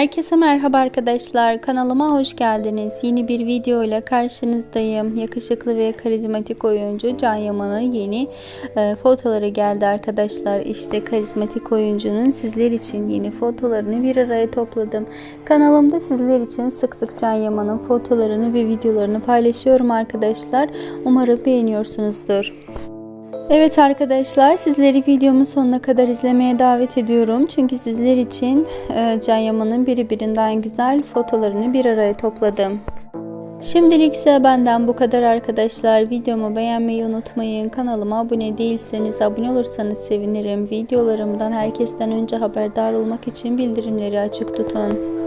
Herkese merhaba arkadaşlar. Kanalıma hoş geldiniz. Yeni bir video ile karşınızdayım. Yakışıklı ve karizmatik oyuncu Can Yaman'ın yeni e, fotoları geldi arkadaşlar. İşte karizmatik oyuncunun sizler için yeni fotolarını bir araya topladım. Kanalımda sizler için sık sık Can Yaman'ın fotolarını ve videolarını paylaşıyorum arkadaşlar. Umarım beğeniyorsunuzdur. Evet arkadaşlar sizleri videomun sonuna kadar izlemeye davet ediyorum. Çünkü sizler için e, Can Yaman'ın birbirinden güzel fotolarını bir araya topladım. Şimdilik ise benden bu kadar arkadaşlar. Videomu beğenmeyi unutmayın. Kanalıma abone değilseniz abone olursanız sevinirim. Videolarımdan herkesten önce haberdar olmak için bildirimleri açık tutun.